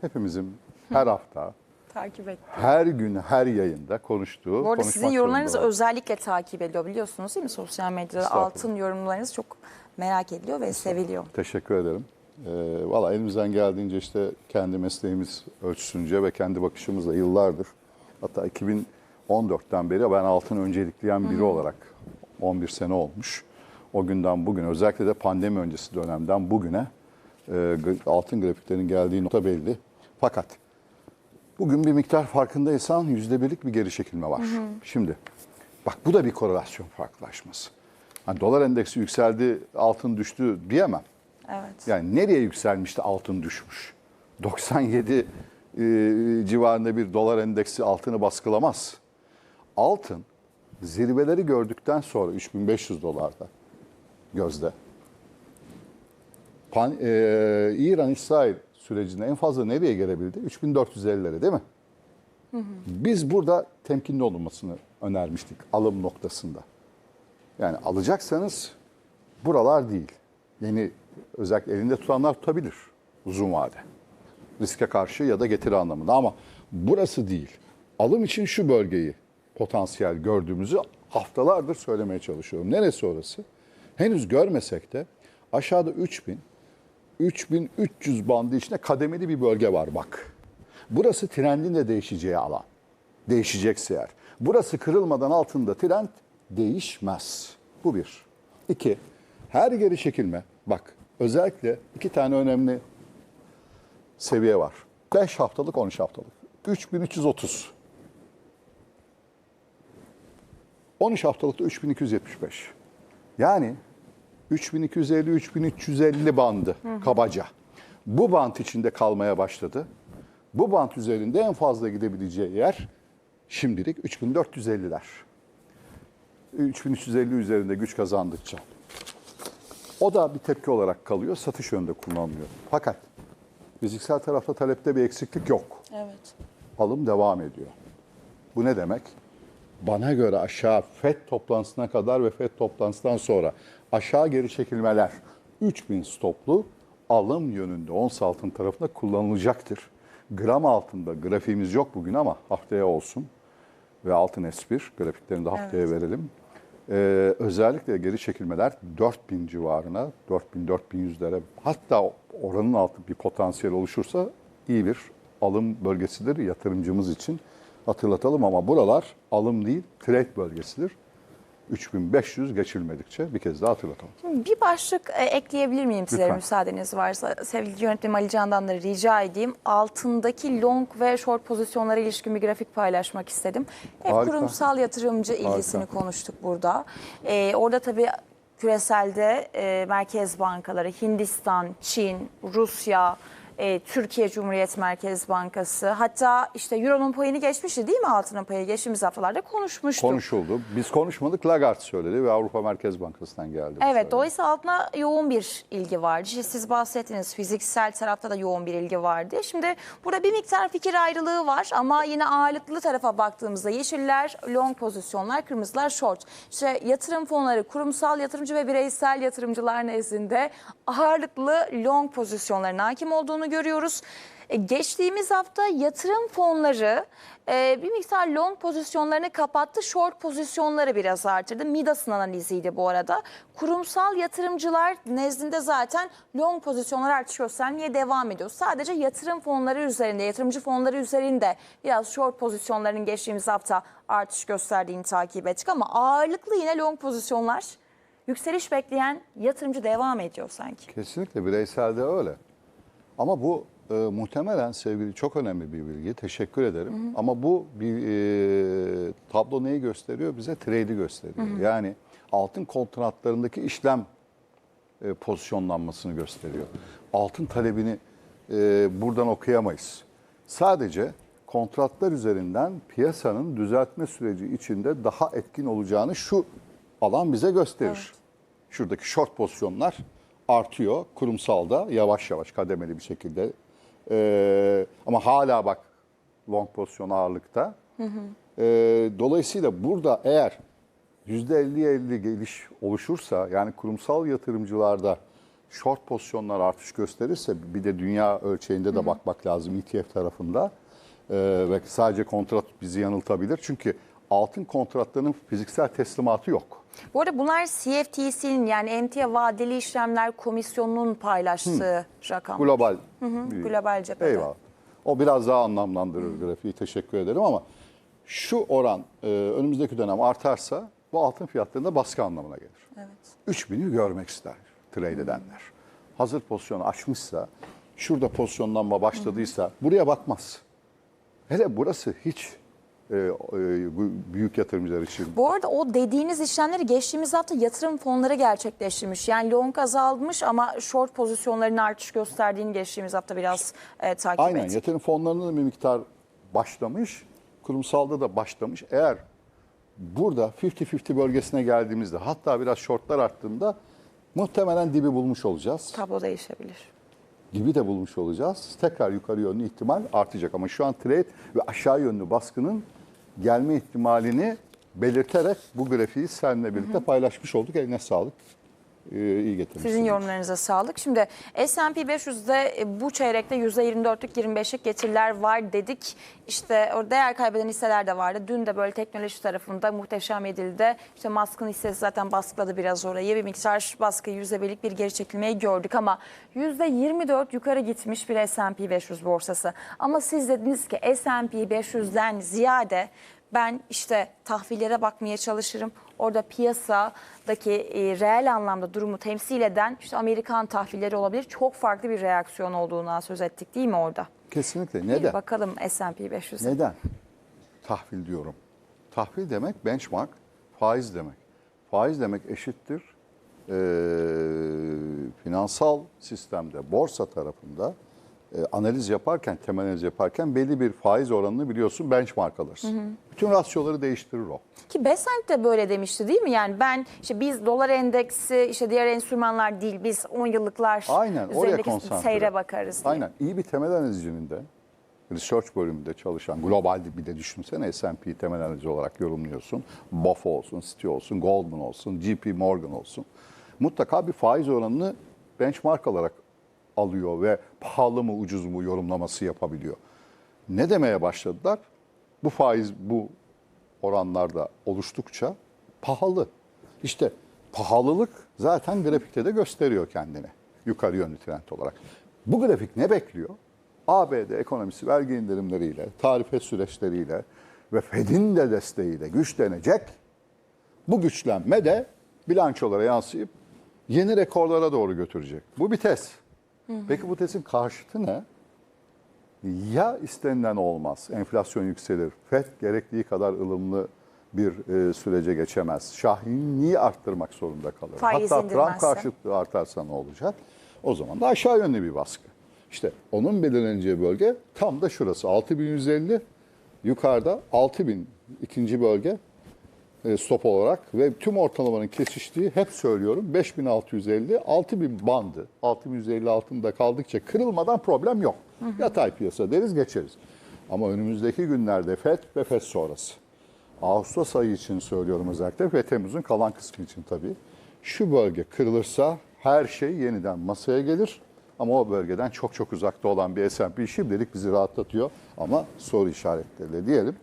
hepimizin her hafta, Takip et. her gün, her yayında konuştuğu, Bu arada sizin yorumlarınız özellikle takip ediliyor biliyorsunuz değil mi? Sosyal medyada altın yorumlarınız çok merak ediliyor ve seviliyor. Teşekkür ederim. Ee, Valla elimizden geldiğince işte kendi mesleğimiz ölçüsünce ve kendi bakışımızla yıllardır hatta 2014'ten beri ben altın öncelikleyen biri olarak 11 sene olmuş. O günden bugün özellikle de pandemi öncesi dönemden bugüne e, altın grafiklerinin geldiği nokta belli. Fakat bugün bir miktar farkındaysan yüzde birlik bir geri çekilme var. Şimdi bak bu da bir korelasyon farklılaşması. Hani dolar endeksi yükseldi, altın düştü diyemem. Evet. Yani nereye yükselmişti altın düşmüş? 97 e, civarında bir dolar endeksi altını baskılamaz. Altın zirveleri gördükten sonra 3500 dolarda gözde. Pan, e, İran-İsrail sürecinde en fazla nereye gelebildi? 3450'lere değil mi? Biz burada temkinli olunmasını önermiştik alım noktasında. Yani alacaksanız buralar değil. Yeni özellikle elinde tutanlar tutabilir uzun vade. Riske karşı ya da getiri anlamında ama burası değil. Alım için şu bölgeyi potansiyel gördüğümüzü haftalardır söylemeye çalışıyorum. Neresi orası? Henüz görmesek de aşağıda 3000 3300 bandı içinde kademeli bir bölge var bak. Burası trendin de değişeceği alan. Değişecekse eğer. Burası kırılmadan altında trend değişmez. Bu bir. İki, her geri çekilme. Bak özellikle iki tane önemli seviye var. 5 haftalık 13 haftalık. 3330. 13 haftalıkta 3275. Yani 3250-3350 bandı kabaca. Bu band içinde kalmaya başladı. Bu band üzerinde en fazla gidebileceği yer şimdilik 3450'ler. 3350 üzerinde güç kazandıkça. O da bir tepki olarak kalıyor, satış yönünde kullanılıyor. Fakat fiziksel tarafta talepte bir eksiklik yok Evet. alım devam ediyor. Bu ne demek? Bana göre aşağı FED toplantısına kadar ve FED toplantısından sonra aşağı geri çekilmeler 3000 stoplu alım yönünde ons altın tarafında kullanılacaktır. Gram altında grafiğimiz yok bugün ama haftaya olsun ve altın S1 grafiklerini de haftaya verelim. Ee, özellikle geri çekilmeler 4000 civarına, 4000-4100'lere hatta oranın altı bir potansiyel oluşursa iyi bir alım bölgesidir yatırımcımız için. Hatırlatalım ama buralar alım değil trade bölgesidir. 3500 geçilmedikçe bir kez daha hatırlatalım. Bir başlık e, ekleyebilir miyim size Lütfen. müsaadeniz varsa? Sevgili yönetmenim Ali Can'dan da rica edeyim. Altındaki long ve short pozisyonlara ilişkin bir grafik paylaşmak istedim. Hep Harika. kurumsal yatırımcı ilgisini Harika. konuştuk burada. Ee, orada tabii küreselde e, merkez bankaları Hindistan, Çin, Rusya, e, Türkiye Cumhuriyet Merkez Bankası hatta işte Euro'nun payını geçmişti değil mi altının payı geçtiğimiz haftalarda konuşmuştuk. Konuşuldu. Biz konuşmadık. Lagarde söyledi ve Avrupa Merkez Bankası'ndan geldi. Evet, söylem. dolayısıyla altına yoğun bir ilgi vardı. İşte siz bahsettiniz fiziksel tarafta da yoğun bir ilgi vardı. Şimdi burada bir miktar fikir ayrılığı var ama yine ağırlıklı tarafa baktığımızda yeşiller long pozisyonlar, kırmızılar short. İşte yatırım fonları, kurumsal yatırımcı ve bireysel yatırımcılar nezdinde ağırlıklı long pozisyonların hakim olduğunu görüyoruz. E, Geçtiğimiz hafta yatırım fonları e, bir miktar long pozisyonlarını kapattı. Short pozisyonları biraz artırdı. Midas'ın analiziydi bu arada. Kurumsal yatırımcılar nezdinde zaten long pozisyonlar artış göstermeye devam ediyor. Sadece yatırım fonları üzerinde, yatırımcı fonları üzerinde biraz short pozisyonların geçtiğimiz hafta artış gösterdiğini takip ettik. Ama ağırlıklı yine long pozisyonlar yükseliş bekleyen yatırımcı devam ediyor sanki. Kesinlikle bireyselde öyle. Ama bu e, muhtemelen sevgili çok önemli bir bilgi. Teşekkür ederim. Ama bu bir e, tablo neyi gösteriyor? Bize trade'i gösteriyor. Yani altın kontratlarındaki işlem e, pozisyonlanmasını gösteriyor. Altın talebini e, buradan okuyamayız. Sadece kontratlar üzerinden piyasanın düzeltme süreci içinde daha etkin olacağını şu alan bize gösterir. Şuradaki short pozisyonlar artıyor. Kurumsalda yavaş yavaş kademeli bir şekilde. E, ama hala bak long pozisyon ağırlıkta. E, dolayısıyla burada eğer %50'ye 50 geliş oluşursa yani kurumsal yatırımcılarda short pozisyonlar artış gösterirse bir de dünya ölçeğinde de bakmak lazım ETF tarafında. Ee, ve sadece kontrat bizi yanıltabilir. Çünkü altın kontratlarının fiziksel teslimatı yok. Bu arada bunlar CFTC'nin yani emtia vadeli işlemler komisyonunun paylaştığı rakam. Global. Global cephede. Eyvallah. O biraz daha anlamlandırır grafiği. Teşekkür ederim ama şu oran e, önümüzdeki dönem artarsa bu altın fiyatlarında baskı anlamına gelir. Evet. 3000'i görmek ister trade edenler. Hazır pozisyonu açmışsa, şurada pozisyonlanma başladıysa buraya bakmaz. Hele burası hiç e, e, büyük yatırımcılar için Bu arada o dediğiniz işlemleri geçtiğimiz hafta yatırım fonları gerçekleştirmiş. Yani long azalmış ama short pozisyonların artış gösterdiğini geçtiğimiz hafta biraz e, takip Aynen ettik. yatırım fonlarında da bir miktar başlamış. Kurumsalda da başlamış. Eğer burada 50-50 bölgesine geldiğimizde hatta biraz shortlar arttığında muhtemelen dibi bulmuş olacağız. Tablo değişebilir. Dibi de bulmuş olacağız. Tekrar yukarı yönlü ihtimal artacak. Ama şu an trade ve aşağı yönlü baskının gelme ihtimalini belirterek bu grafiği seninle birlikte paylaşmış olduk. Eline sağlık. Ee, iyi getirmişsiniz. Sizin yorumlarınıza sağlık. Şimdi S&P 500'de e, bu çeyrekte %24'lük 25'lik getiriler var dedik. İşte o değer kaybeden hisseler de vardı. Dün de böyle teknoloji tarafında muhteşem edildi. İşte Musk'ın hissesi zaten baskıladı biraz orayı. Bir miktar baskı %1'lik bir geri çekilmeyi gördük ama %24 yukarı gitmiş bir S&P 500 borsası. Ama siz dediniz ki S&P 500'den ziyade ben işte tahvillere bakmaya çalışırım. Orada piyasadaki e, reel anlamda durumu temsil eden işte Amerikan tahvilleri olabilir. Çok farklı bir reaksiyon olduğuna söz ettik değil mi orada? Kesinlikle. Bir Neden? bakalım S&P 500'e. Neden? Tahvil diyorum. Tahvil demek benchmark, faiz demek. Faiz demek eşittir eee, finansal sistemde, borsa tarafında e, analiz yaparken, temel analiz yaparken belli bir faiz oranını biliyorsun benchmark alırsın. Bütün rasyoları değiştirir o. Ki Besant de böyle demişti değil mi? Yani ben işte biz dolar endeksi işte diğer enstrümanlar değil biz 10 yıllıklar Aynen oraya üzerindeki konsantre. seyre bakarız diye. Aynen iyi bir temel analizcinin de research bölümünde çalışan global bir de düşünsene S&P temel analizi olarak yorumluyorsun. BOF olsun, Citi olsun, Goldman olsun, JP Morgan olsun. Mutlaka bir faiz oranını benchmark alarak alıyor ve pahalı mı ucuz mu yorumlaması yapabiliyor. Ne demeye başladılar? Bu faiz bu oranlarda oluştukça pahalı. İşte pahalılık zaten grafikte de gösteriyor kendini yukarı yönlü trend olarak. Bu grafik ne bekliyor? ABD ekonomisi vergi indirimleriyle, tarife süreçleriyle ve Fed'in de desteğiyle güçlenecek. Bu güçlenme de bilançolara yansıyıp yeni rekorlara doğru götürecek. Bu bir test. Peki bu testin karşıtı ne? Ya istenilen olmaz, enflasyon yükselir, FED gerektiği kadar ılımlı bir e, sürece geçemez. Şahinliği arttırmak zorunda kalır. Faiz Hatta Trump karşıtlığı artarsa ne olacak? O zaman da aşağı yönlü bir baskı. İşte onun belirleneceği bölge tam da şurası. 6150 yukarıda 6000 ikinci bölge stop olarak ve tüm ortalamanın kesiştiği hep söylüyorum 5650 6000 bandı 6150 altında kaldıkça kırılmadan problem yok. Yatay piyasa deriz geçeriz. Ama önümüzdeki günlerde FED ve FED sonrası. Ağustos ayı için söylüyorum özellikle ve Temmuz'un kalan kısmı için tabii. Şu bölge kırılırsa her şey yeniden masaya gelir. Ama o bölgeden çok çok uzakta olan bir S&P şimdilik bizi rahatlatıyor. Ama soru işaretleriyle diyelim.